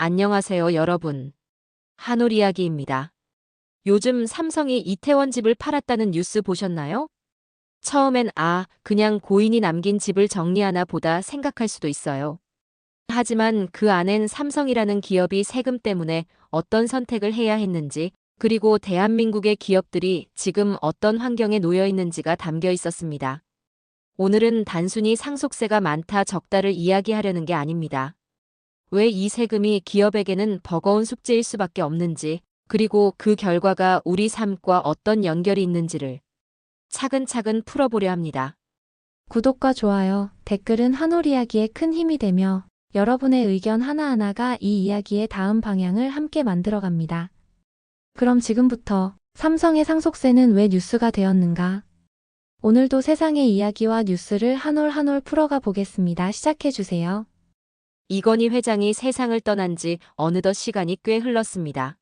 안녕하세요, 여러분. 한올 이야기입니다. 요즘 삼성이 이태원 집을 팔았다는 뉴스 보셨나요? 처음엔 아, 그냥 고인이 남긴 집을 정리하나 보다 생각할 수도 있어요. 하지만 그 안엔 삼성이라는 기업이 세금 때문에 어떤 선택을 해야 했는지, 그리고 대한민국의 기업들이 지금 어떤 환경에 놓여 있는지가 담겨 있었습니다. 오늘은 단순히 상속세가 많다 적다를 이야기하려는 게 아닙니다. 왜 이 세금이 기업에게는 버거운 숙제일 수밖에 없는지, 그리고 그 결과가 우리 삶과 어떤 연결이 있는지를 차근차근 풀어보려 합니다. 구독과 좋아요, 댓글은 한올 이야기에 큰 힘이 되며 여러분의 의견 하나하나가 이 이야기의 다음 방향을 함께 만들어갑니다. 그럼 지금부터 삼성의 상속세는 왜 뉴스가 되었는가? 오늘도 세상의 이야기와 뉴스를 한올 한올 풀어가 보겠습니다. 시작해주세요. 이건희 회장이 세상을 떠난 지 어느덧 시간이 꽤 흘렀습니다.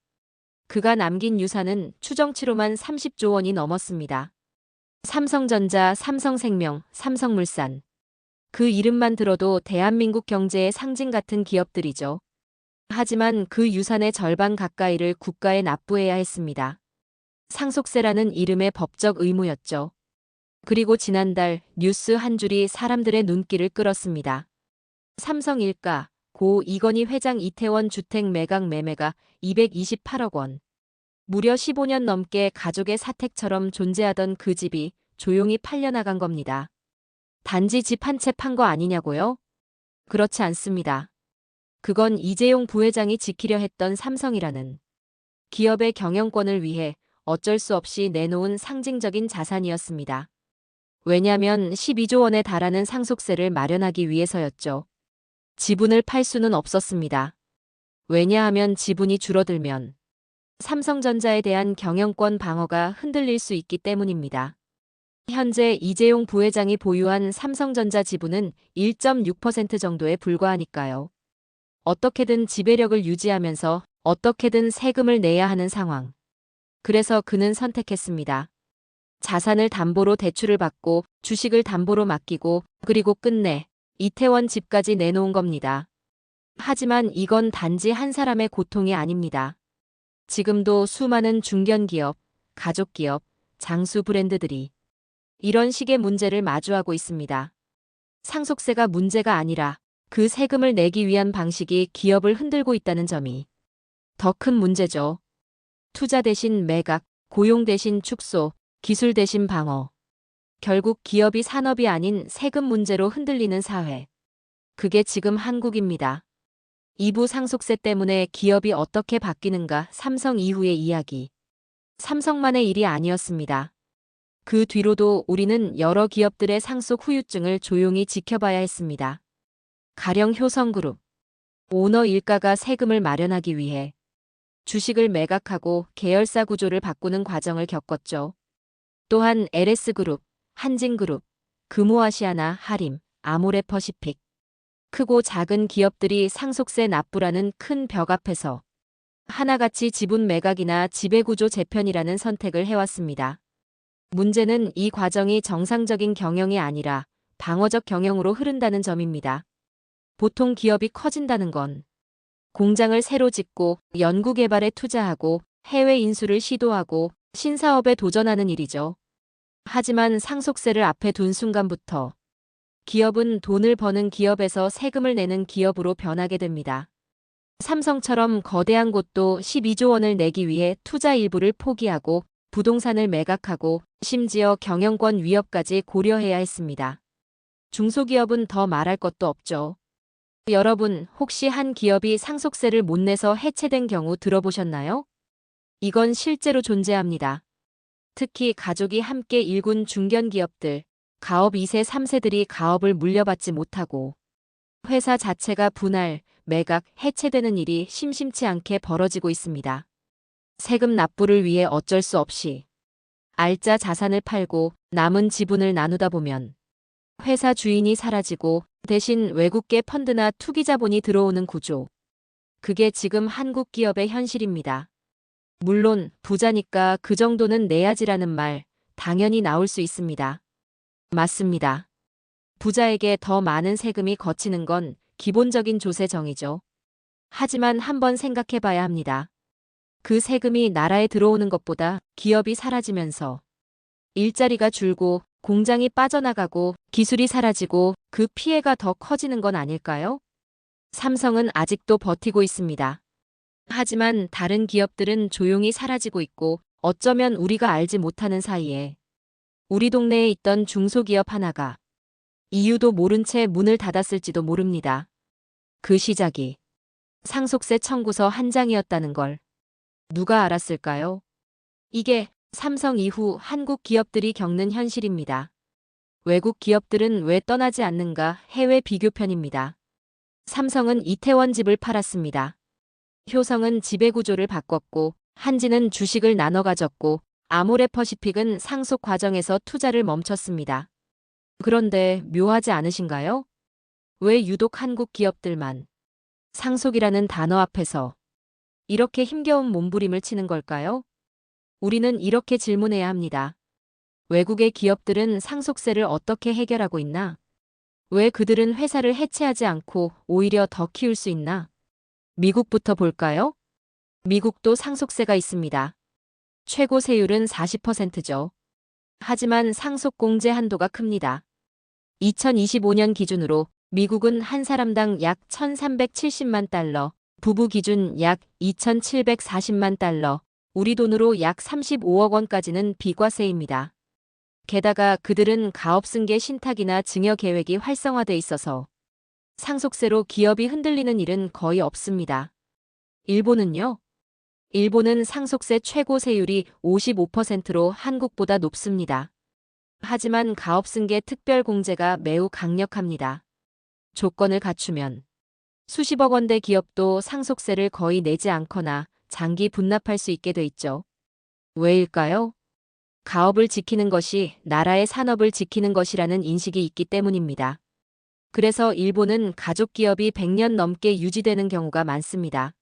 그가 남긴 유산은 추정치로만 30조 원이 넘었습니다. 삼성전자, 삼성생명, 삼성물산. 그 이름만 들어도 대한민국 경제의 상징 같은 기업들이죠. 하지만 그 유산의 절반 가까이를 국가에 납부해야 했습니다. 상속세라는 이름의 법적 의무였죠. 그리고 지난달 뉴스 한 줄이 사람들의 눈길을 끌었습니다. 삼성 일가, 고 이건희 회장 이태원 주택 매각 매매가 228억 원. 무려 15년 넘게 가족의 사택처럼 존재하던 그 집이 조용히 팔려나간 겁니다. 단지 집 한 채 판 거 아니냐고요? 그렇지 않습니다. 그건 이재용 부회장이 지키려 했던 삼성이라는 기업의 경영권을 위해 어쩔 수 없이 내놓은 상징적인 자산이었습니다. 왜냐면 12조 원에 달하는 상속세를 마련하기 위해서였죠. 지분을 팔 수는 없었습니다. 왜냐하면 지분이 줄어들면 삼성전자에 대한 경영권 방어가 흔들릴 수 있기 때문입니다. 현재 이재용 부회장이 보유한 삼성전자 지분은 1.6% 정도에 불과하니까요. 어떻게든 지배력을 유지하면서 어떻게든 세금을 내야 하는 상황. 그래서 그는 선택했습니다. 자산을 담보로 대출을 받고 주식을 담보로 맡기고 그리고 끝내 이태원 집까지 내놓은 겁니다. 하지만 이건 단지 한 사람의 고통이 아닙니다. 지금도 수많은 중견기업, 가족기업, 장수 브랜드들이 이런 식의 문제를 마주하고 있습니다. 상속세가 문제가 아니라 그 세금을 내기 위한 방식이 기업을 흔들고 있다는 점이 더 큰 문제죠. 투자 대신 매각, 고용 대신 축소, 기술 대신 방어. 결국 기업이 산업이 아닌 세금 문제로 흔들리는 사회. 그게 지금 한국입니다. 2부 상속세 때문에 기업이 어떻게 바뀌는가 삼성 이후의 이야기. 삼성만의 일이 아니었습니다. 그 뒤로도 우리는 여러 기업들의 상속 후유증을 조용히 지켜봐야 했습니다. 가령 효성그룹. 오너 일가가 세금을 마련하기 위해 주식을 매각하고 계열사 구조를 바꾸는 과정을 겪었죠. 또한 LS그룹, 한진그룹, 금호아시아나 하림, 아모레퍼시픽. 크고 작은 기업들이 상속세 납부라는 큰 벽 앞에서 하나같이 지분 매각이나 지배구조 재편이라는 선택을 해왔습니다. 문제는 이 과정이 정상적인 경영이 아니라 방어적 경영으로 흐른다는 점입니다. 보통 기업이 커진다는 건 공장을 새로 짓고 연구개발에 투자하고 해외 인수를 시도하고 신사업에 도전하는 일이죠. 하지만 상속세를 앞에 둔 순간부터 기업은 돈을 버는 기업에서 세금을 내는 기업으로 변하게 됩니다. 삼성처럼 거대한 곳도 12조 원을 내기 위해 투자 일부를 포기하고 부동산을 매각하고 심지어 경영권 위협까지 고려해야 했습니다. 중소기업은 더 말할 것도 없죠. 여러분, 혹시 한 기업이 상속세를 못 내서 해체된 경우 들어보셨나요? 이건 실제로 존재합니다. 특히 가족이 함께 일군 중견기업들, 가업 2세, 3세들이 가업을 물려받지 못하고 회사 자체가 분할, 매각, 해체되는 일이 심심치 않게 벌어지고 있습니다. 세금 납부를 위해 어쩔 수 없이 알짜 자산을 팔고 남은 지분을 나누다 보면 회사 주인이 사라지고 대신 외국계 펀드나 투기 자본이 들어오는 구조. 그게 지금 한국 기업의 현실입니다. 물론 부자니까 그 정도는 내야지라는 말 당연히 나올 수 있습니다. 맞습니다. 부자에게 더 많은 세금이 거치는 건 기본적인 조세 정이죠. 하지만 한번 생각해 봐야 합니다. 그 세금이 나라에 들어오는 것보다 기업이 사라지면서 일자리가 줄고 공장이 빠져나가고 기술이 사라지고 그 피해가 더 커지는 건 아닐까요? 삼성은 아직도 버티고 있습니다. 하지만 다른 기업들은 조용히 사라지고 있고 어쩌면 우리가 알지 못하는 사이에 우리 동네에 있던 중소기업 하나가 이유도 모른 채 문을 닫았을지도 모릅니다. 그 시작이 상속세 청구서 한 장이었다는 걸 누가 알았을까요? 이게 삼성 이후 한국 기업들이 겪는 현실입니다. 외국 기업들은 왜 떠나지 않는가 해외 비교편입니다. 삼성은 이태원 집을 팔았습니다. 효성은 지배 구조를 바꿨고 한지는 주식을 나눠 가졌고 아모레퍼시픽은 상속 과정에서 투자를 멈췄습니다. 그런데 묘하지 않으신가요? 왜 유독 한국 기업들만 상속이라는 단어 앞에서 이렇게 힘겨운 몸부림을 치는 걸까요? 우리는 이렇게 질문해야 합니다. 외국의 기업들은 상속세를 어떻게 해결하고 있나? 왜 그들은 회사를 해체하지 않고 오히려 더 키울 수 있나? 미국부터 볼까요? 미국도 상속세가 있습니다. 최고 세율은 40%죠. 하지만 상속공제 한도가 큽니다. 2025년 기준으로 미국은 한 사람당 약 1,370만 달러, 부부 기준 약 2,740만 달러, 우리 돈으로 약 35억 원까지는 비과세입니다. 게다가 그들은 가업 승계 신탁이나 증여 계획이 활성화돼 있어서 상속세로 기업이 흔들리는 일은 거의 없습니다. 일본은요? 일본은 상속세 최고 세율이 55%로 한국보다 높습니다. 하지만 가업승계 특별공제가 매우 강력합니다. 조건을 갖추면 수십억 원대 기업도 상속세를 거의 내지 않거나 장기 분납할 수 있게 돼 있죠. 왜일까요? 가업을 지키는 것이 나라의 산업을 지키는 것이라는 인식이 있기 때문입니다. 그래서 일본은 가족 기업이 100년 넘게 유지되는 경우가 많습니다.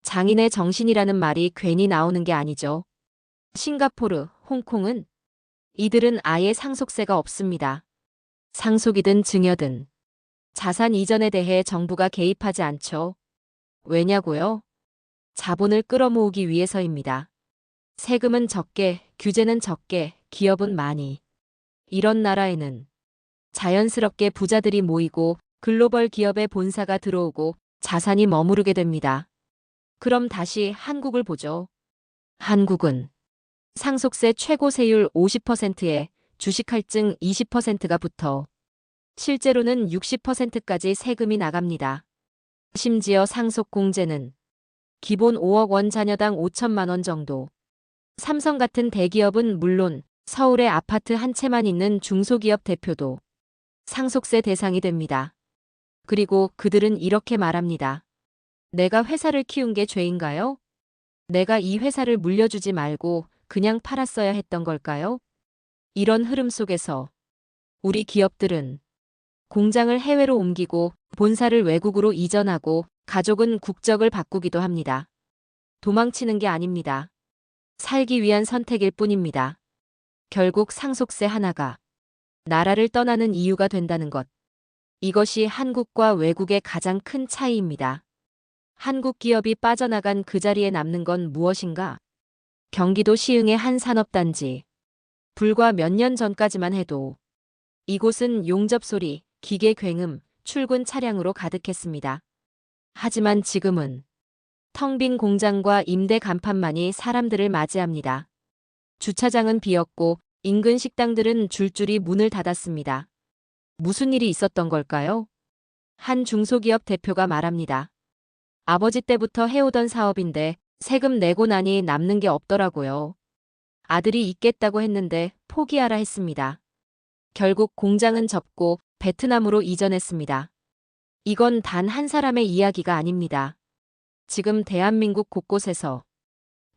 장인의 정신이라는 말이 괜히 나오는 게 아니죠. 싱가포르, 홍콩은 이들은 아예 상속세가 없습니다. 상속이든 증여든 자산 이전에 대해 정부가 개입하지 않죠. 왜냐고요? 자본을 끌어모으기 위해서입니다. 세금은 적게, 규제는 적게, 기업은 많이. 이런 나라에는 자연스럽게 부자들이 모이고 글로벌 기업의 본사가 들어오고 자산이 머무르게 됩니다. 그럼 다시 한국을 보죠. 한국은 상속세 최고 세율 50%에 주식 할증 20%가 붙어 실제로는 60%까지 세금이 나갑니다. 심지어 상속 공제는 기본 5억 원 자녀당 5천만 원 정도. 삼성 같은 대기업은 물론 서울에 아파트 한 채만 있는 중소기업 대표도 상속세 대상이 됩니다. 그리고 그들은 이렇게 말합니다. 내가 회사를 키운 게 죄인가요? 내가 이 회사를 물려주지 말고 그냥 팔았어야 했던 걸까요? 이런 흐름 속에서 우리 기업들은 공장을 해외로 옮기고 본사를 외국으로 이전하고 가족은 국적을 바꾸기도 합니다. 도망치는 게 아닙니다. 살기 위한 선택일 뿐입니다. 결국 상속세 하나가 나라를 떠나는 이유가 된다는 것. 이것이 한국과 외국의 가장 큰 차이입니다. 한국 기업이 빠져나간 그 자리에 남는 건 무엇인가? 경기도 시흥의 한 산업단지. 불과 몇 년 전까지만 해도 이곳은 용접 소리, 기계 굉음, 출근 차량으로 가득했습니다. 하지만 지금은 텅 빈 공장과 임대 간판만이 사람들을 맞이합니다. 주차장은 비었고 인근 식당들은 줄줄이 문을 닫았습니다. 무슨 일이 있었던 걸까요? 한 중소기업 대표가 말합니다. 아버지 때부터 해오던 사업인데 세금 내고 나니 남는 게 없더라고요. 아들이 있겠다고 했는데 포기하라 했습니다. 결국 공장은 접고 베트남으로 이전했습니다. 이건 단 한 사람의 이야기가 아닙니다. 지금 대한민국 곳곳에서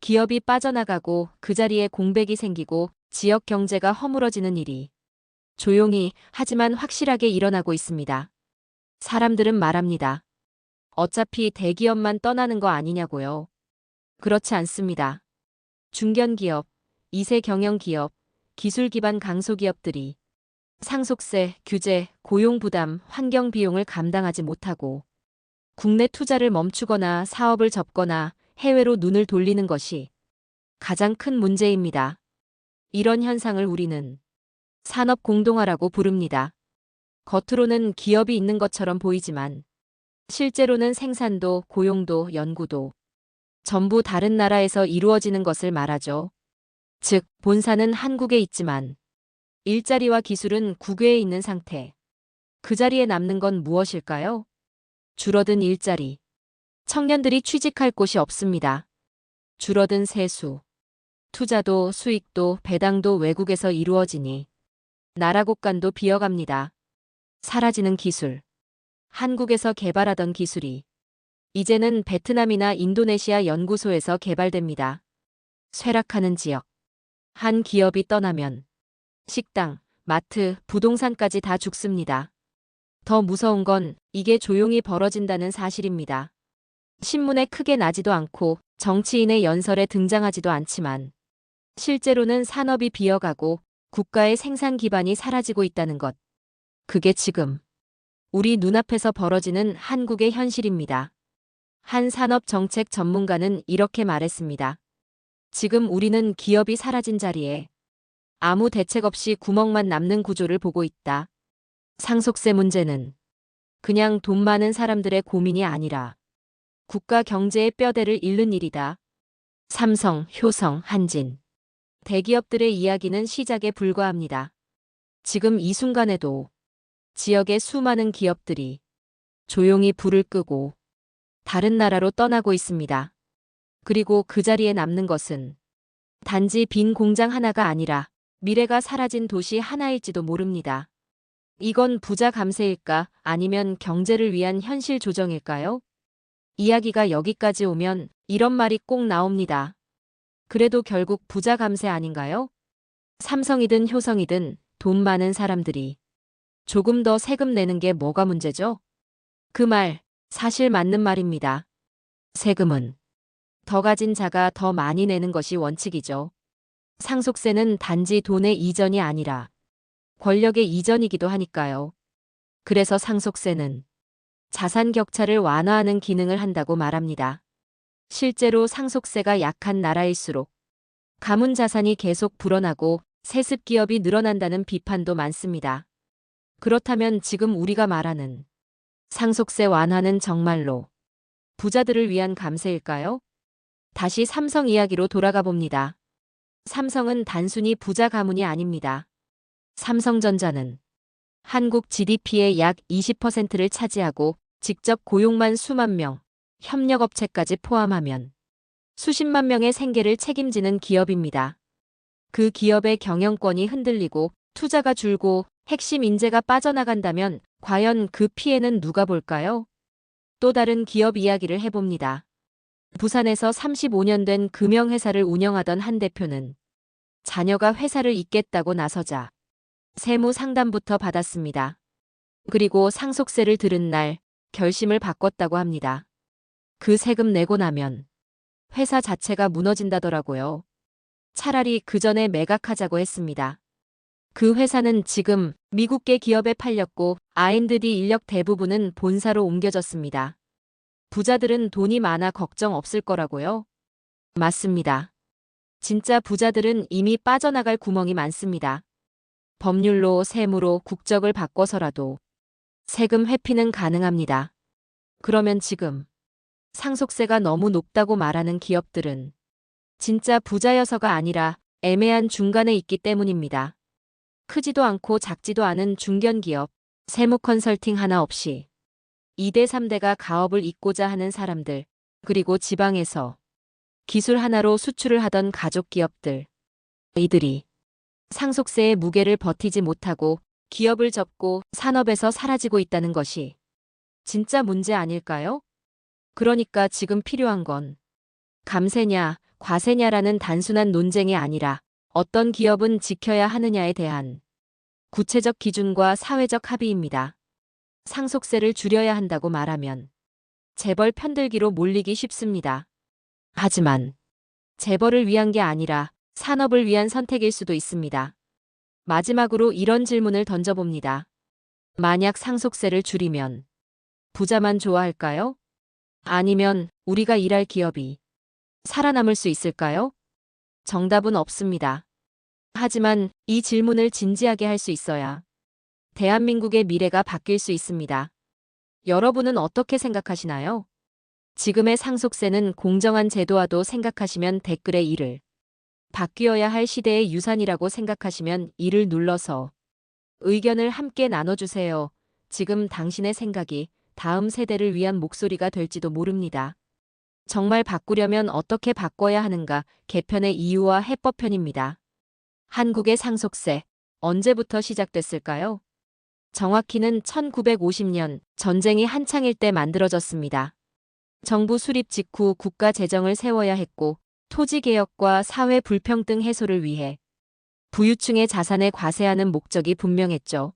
기업이 빠져나가고 그 자리에 공백이 생기고 지역 경제가 허물어지는 일이 조용히 하지만 확실하게 일어나고 있습니다. 사람들은 말합니다. 어차피 대기업만 떠나는 거 아니냐고요. 그렇지 않습니다. 중견기업, 2세 경영기업, 기술 기반 강소기업들이 상속세, 규제, 고용 부담, 환경 비용을 감당하지 못하고 국내 투자를 멈추거나 사업을 접거나 해외로 눈을 돌리는 것이 가장 큰 문제입니다. 이런 현상을 우리는 산업 공동화라고 부릅니다. 겉으로는 기업이 있는 것처럼 보이지만 실제로는 생산도 고용도 연구도 전부 다른 나라에서 이루어지는 것을 말하죠. 즉, 본사는 한국에 있지만 일자리와 기술은 국외에 있는 상태. 그 자리에 남는 건 무엇일까요? 줄어든 일자리. 청년들이 취직할 곳이 없습니다. 줄어든 세수. 투자도 수익도 배당도 외국에서 이루어지니 나라 곳간도 비어갑니다. 사라지는 기술. 한국에서 개발하던 기술이 이제는 베트남이나 인도네시아 연구소에서 개발됩니다. 쇠락하는 지역. 한 기업이 떠나면 식당, 마트, 부동산까지 다 죽습니다. 더 무서운 건 이게 조용히 벌어진다는 사실입니다. 신문에 크게 나지도 않고 정치인의 연설에 등장하지도 않지만 실제로는 산업이 비어가고 국가의 생산 기반이 사라지고 있다는 것. 그게 지금 우리 눈앞에서 벌어지는 한국의 현실입니다. 한 산업 정책 전문가는 이렇게 말했습니다. 지금 우리는 기업이 사라진 자리에 아무 대책 없이 구멍만 남는 구조를 보고 있다. 상속세 문제는 그냥 돈 많은 사람들의 고민이 아니라 국가 경제의 뼈대를 잃는 일이다. 삼성, 효성, 한진. 대기업들의 이야기는 시작에 불과합니다. 지금 이 순간에도 지역의 수많은 기업들이 조용히 불을 끄고 다른 나라로 떠나고 있습니다. 그리고 그 자리에 남는 것은 단지 빈 공장 하나가 아니라 미래가 사라진 도시 하나일지도 모릅니다. 이건 부자 감세일까 아니면 경제를 위한 현실 조정일까요? 이야기가 여기까지 오면 이런 말이 꼭 나옵니다. 그래도 결국 부자 감세 아닌가요? 삼성이든 효성이든 돈 많은 사람들이 조금 더 세금 내는 게 뭐가 문제죠? 그 말, 사실 맞는 말입니다. 세금은 더 가진 자가 더 많이 내는 것이 원칙이죠. 상속세는 단지 돈의 이전이 아니라 권력의 이전이기도 하니까요. 그래서 상속세는 자산 격차를 완화하는 기능을 한다고 말합니다. 실제로 상속세가 약한 나라일수록 가문 자산이 계속 불어나고 세습 기업이 늘어난다는 비판도 많습니다. 그렇다면 지금 우리가 말하는 상속세 완화는 정말로 부자들을 위한 감세일까요? 다시 삼성 이야기로 돌아가 봅니다. 삼성은 단순히 부자 가문이 아닙니다. 삼성전자는 한국 GDP의 약 20%를 차지하고 직접 고용만 수만 명, 협력업체까지 포함하면 수십만 명의 생계를 책임지는 기업입니다. 그 기업의 경영권이 흔들리고 투자가 줄고 핵심 인재가 빠져나간다면 과연 그 피해는 누가 볼까요? 또 다른 기업 이야기를 해봅니다. 부산에서 35년 된 금형회사를 운영하던 한 대표는 자녀가 회사를 잇겠다고 나서자 세무 상담부터 받았습니다. 그리고 상속세를 들은 날 결심을 바꿨다고 합니다. 그 세금 내고 나면 회사 자체가 무너진다더라고요. 차라리 그 전에 매각하자고 했습니다. 그 회사는 지금 미국계 기업에 팔렸고 R&D 인력 대부분은 본사로 옮겨졌습니다. 부자들은 돈이 많아 걱정 없을 거라고요? 맞습니다. 진짜 부자들은 이미 빠져나갈 구멍이 많습니다. 법률로 세무로 국적을 바꿔서라도 세금 회피는 가능합니다. 그러면 지금 상속세가 너무 높다고 말하는 기업들은 진짜 부자여서가 아니라 애매한 중간에 있기 때문입니다. 크지도 않고 작지도 않은 중견기업, 세무 컨설팅 하나 없이 2대 3대가 가업을 잇고자 하는 사람들, 그리고 지방에서 기술 하나로 수출을 하던 가족 기업들. 이들이 상속세의 무게를 버티지 못하고 기업을 접고 산업에서 사라지고 있다는 것이 진짜 문제 아닐까요? 그러니까 지금 필요한 건 감세냐, 과세냐라는 단순한 논쟁이 아니라 어떤 기업은 지켜야 하느냐에 대한 구체적 기준과 사회적 합의입니다. 상속세를 줄여야 한다고 말하면 재벌 편들기로 몰리기 쉽습니다. 하지만 재벌을 위한 게 아니라 산업을 위한 선택일 수도 있습니다. 마지막으로 이런 질문을 던져봅니다. 만약 상속세를 줄이면 부자만 좋아할까요? 아니면 우리가 일할 기업이 살아남을 수 있을까요? 정답은 없습니다. 하지만 이 질문을 진지하게 할 수 있어야 대한민국의 미래가 바뀔 수 있습니다. 여러분은 어떻게 생각하시나요? 지금의 상속세는 공정한 제도와도 생각하시면 댓글에 이를 바뀌어야 할 시대의 유산이라고 생각하시면 이를 눌러서 의견을 함께 나눠주세요. 지금 당신의 생각이 다음 세대를 위한 목소리가 될지도 모릅니다. 정말 바꾸려면 어떻게 바꿔야 하는가 개편의 이유와 해법편입니다. 한국의 상속세 언제부터 시작됐을까요? 정확히는 1950년 전쟁이 한창일 때 만들어졌습니다. 정부 수립 직후 국가 재정을 세워야 했고 토지 개혁과 사회 불평등 해소를 위해 부유층의 자산에 과세하는 목적이 분명했죠.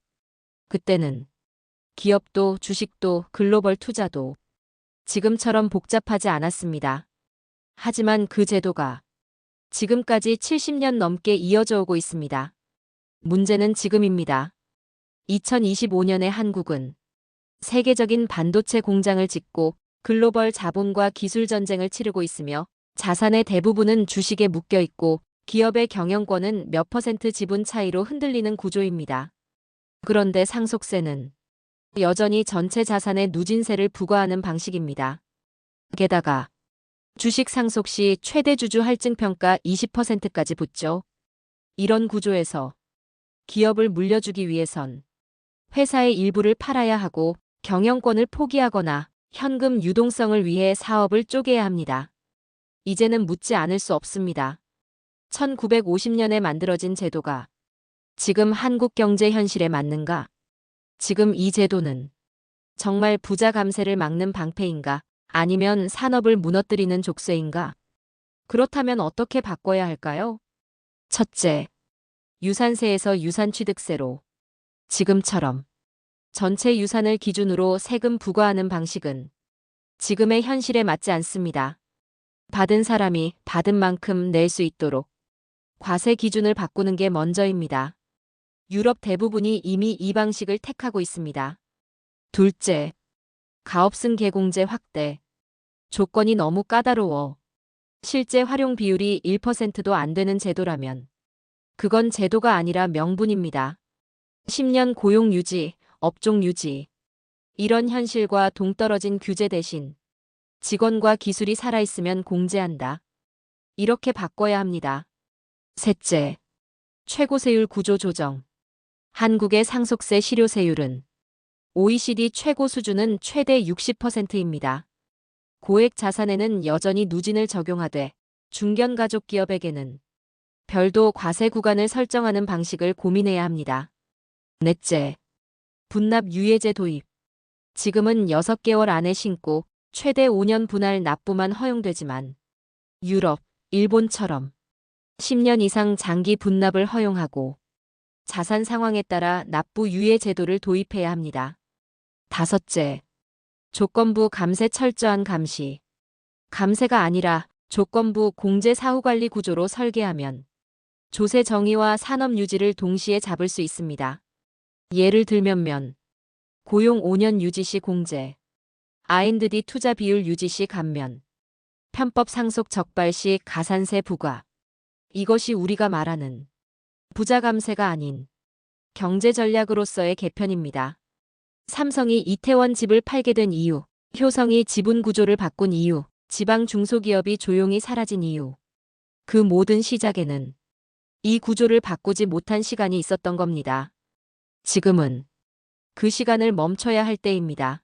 그때는 기업도 주식도 글로벌 투자도 지금처럼 복잡하지 않았습니다. 하지만 그 제도가 지금까지 70년 넘게 이어져 오고 있습니다. 문제는 지금입니다. 2025년에 한국은 세계적인 반도체 공장을 짓고 글로벌 자본과 기술 전쟁을 치르고 있으며 자산의 대부분은 주식에 묶여 있고 기업의 경영권은 몇 퍼센트 지분 차이로 흔들리는 구조입니다. 그런데 상속세는 여전히 전체 자산의 누진세를 부과하는 방식입니다. 게다가 주식 상속 시 최대 주주 할증 평가 20%까지 붙죠. 이런 구조에서 기업을 물려주기 위해선 회사의 일부를 팔아야 하고 경영권을 포기하거나 현금 유동성을 위해 사업을 쪼개야 합니다. 이제는 묻지 않을 수 없습니다. 1950년에 만들어진 제도가 지금 한국 경제 현실에 맞는가? 지금 이 제도는 정말 부자 감세를 막는 방패인가? 아니면 산업을 무너뜨리는 족쇄인가? 그렇다면 어떻게 바꿔야 할까요? 첫째, 유산세에서 유산취득세로 지금처럼 전체 유산을 기준으로 세금 부과하는 방식은 지금의 현실에 맞지 않습니다. 받은 사람이 받은 만큼 낼 수 있도록 과세 기준을 바꾸는 게 먼저입니다. 유럽 대부분이 이미 이 방식을 택하고 있습니다. 둘째, 가업승 계공제 확대. 조건이 너무 까다로워. 실제 활용 비율이 1%도 안 되는 제도라면 그건 제도가 아니라 명분입니다. 10년 고용 유지, 업종 유지. 이런 현실과 동떨어진 규제 대신 직원과 기술이 살아있으면 공제한다. 이렇게 바꿔야 합니다. 셋째, 최고세율 구조 조정. 한국의 상속세 실효세율은 OECD 최고 수준은 최대 60%입니다. 고액 자산에는 여전히 누진을 적용하되 중견 가족 기업에게는 별도 과세 구간을 설정하는 방식을 고민해야 합니다. 넷째, 분납 유예제 도입. 지금은 6개월 안에 신고 최대 5년 분할 납부만 허용되지만 유럽, 일본처럼 10년 이상 장기 분납을 허용하고 자산 상황에 따라 납부 유예 제도를 도입해야 합니다. 다섯째, 조건부 감세 철저한 감시. 감세가 아니라 조건부 공제 사후관리 구조로 설계하면 조세 정의와 산업 유지를 동시에 잡을 수 있습니다. 예를 들면 면, 고용 5년 유지 시 공제, R&D 투자 비율 유지 시 감면, 편법 상속 적발 시 가산세 부과. 이것이 우리가 말하는 부자 감세가 아닌 경제 전략으로서의 개편입니다. 삼성이 이태원 집을 팔게 된 이유, 효성이 지분 구조를 바꾼 이유, 지방 중소기업이 조용히 사라진 이유. 그 모든 시작에는 이 구조를 바꾸지 못한 시간이 있었던 겁니다. 지금은 그 시간을 멈춰야 할 때입니다.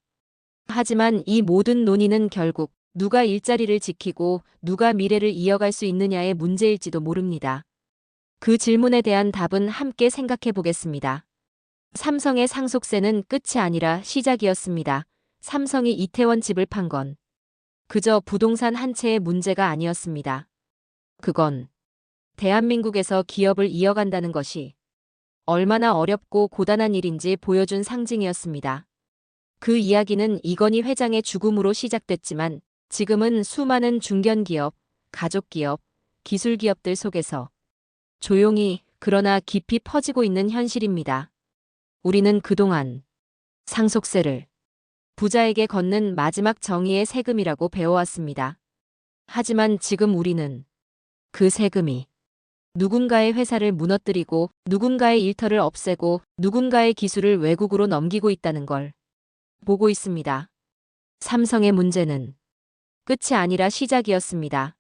하지만 이 모든 논의는 결국 누가 일자리를 지키고 누가 미래를 이어갈 수 있느냐의 문제일지도 모릅니다. 그 질문에 대한 답은 함께 생각해 보겠습니다. 삼성의 상속세는 끝이 아니라 시작이었습니다. 삼성이 이태원 집을 판 건 그저 부동산 한 채의 문제가 아니었습니다. 그건 대한민국에서 기업을 이어간다는 것이 얼마나 어렵고 고단한 일인지 보여준 상징이었습니다. 그 이야기는 이건희 회장의 죽음으로 시작됐지만 지금은 수많은 중견기업, 가족기업, 기술기업들 속에서 조용히 그러나 깊이 퍼지고 있는 현실입니다. 우리는 그동안 상속세를 부자에게 걷는 마지막 정의의 세금이라고 배워왔습니다. 하지만 지금 우리는 그 세금이 누군가의 회사를 무너뜨리고 누군가의 일터를 없애고 누군가의 기술을 외국으로 넘기고 있다는 걸 보고 있습니다. 삼성의 문제는 끝이 아니라 시작이었습니다.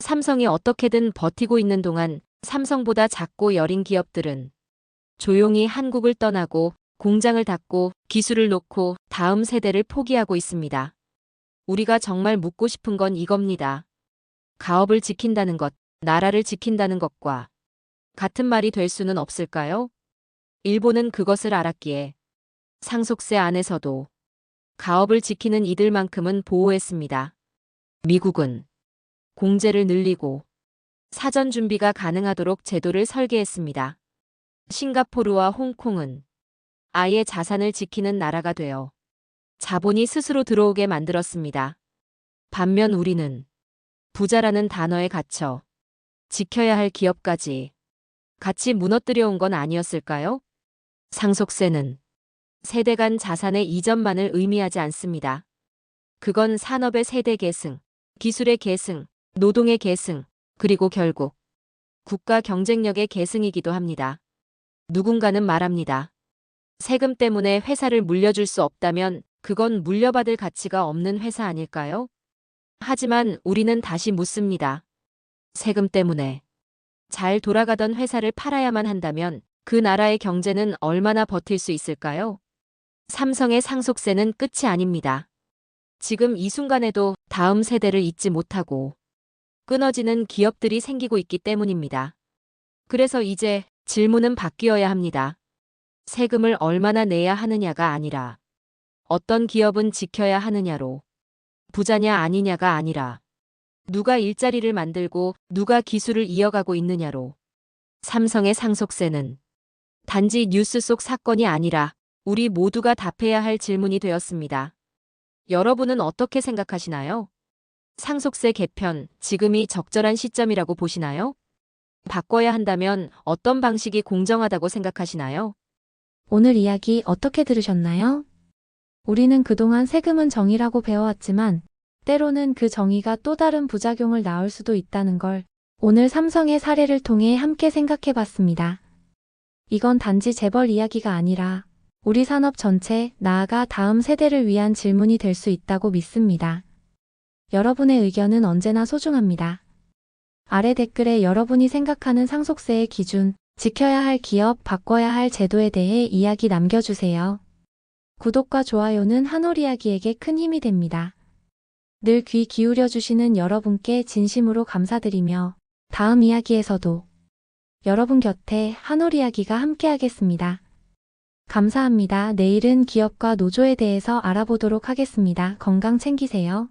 삼성이 어떻게든 버티고 있는 동안 삼성보다 작고 여린 기업들은 조용히 한국을 떠나고 공장을 닫고 기술을 놓고 다음 세대를 포기하고 있습니다. 우리가 정말 묻고 싶은 건 이겁니다. 가업을 지킨다는 것, 나라를 지킨다는 것과 같은 말이 될 수는 없을까요? 일본은 그것을 알았기에 상속세 안에서도 가업을 지키는 이들만큼은 보호했습니다. 미국은 공제를 늘리고 사전 준비가 가능하도록 제도를 설계했습니다. 싱가포르와 홍콩은 아예 자산을 지키는 나라가 되어 자본이 스스로 들어오게 만들었습니다. 반면 우리는 부자라는 단어에 갇혀 지켜야 할 기업까지 같이 무너뜨려 온 건 아니었을까요? 상속세는 세대 간 자산의 이전만을 의미하지 않습니다. 그건 산업의 세대 계승, 기술의 계승, 노동의 계승, 그리고 결국 국가 경쟁력의 계승이기도 합니다. 누군가는 말합니다. 세금 때문에 회사를 물려줄 수 없다면 그건 물려받을 가치가 없는 회사 아닐까요? 하지만 우리는 다시 묻습니다. 세금 때문에 잘 돌아가던 회사를 팔아야만 한다면 그 나라의 경제는 얼마나 버틸 수 있을까요? 삼성의 상속세는 끝이 아닙니다. 지금 이 순간에도 다음 세대를 잊지 못하고 끊어지는 기업들이 생기고 있기 때문입니다. 그래서 이제 질문은 바뀌어야 합니다. 세금을 얼마나 내야 하느냐가 아니라 어떤 기업은 지켜야 하느냐로 부자냐 아니냐가 아니라 누가 일자리를 만들고 누가 기술을 이어가고 있느냐로 삼성의 상속세는 단지 뉴스 속 사건이 아니라 우리 모두가 답해야 할 질문이 되었습니다. 여러분은 어떻게 생각하시나요? 상속세 개편, 지금이 적절한 시점이라고 보시나요? 바꿔야 한다면 어떤 방식이 공정하다고 생각하시나요? 오늘 이야기 어떻게 들으셨나요? 우리는 그동안 세금은 정의라고 배워왔지만 때로는 그 정의가 또 다른 부작용을 낳을 수도 있다는 걸 오늘 삼성의 사례를 통해 함께 생각해 봤습니다. 이건 단지 재벌 이야기가 아니라 우리 산업 전체, 나아가 다음 세대를 위한 질문이 될 수 있다고 믿습니다. 여러분의 의견은 언제나 소중합니다. 아래 댓글에 여러분이 생각하는 상속세의 기준, 지켜야 할 기업, 바꿔야 할 제도에 대해 이야기 남겨주세요. 구독과 좋아요는 한올 이야기에게 큰 힘이 됩니다. 늘 귀 기울여 주시는 여러분께 진심으로 감사드리며 다음 이야기에서도 여러분 곁에 한올 이야기가 함께하겠습니다. 감사합니다. 내일은 기업과 노조에 대해서 알아보도록 하겠습니다. 건강 챙기세요.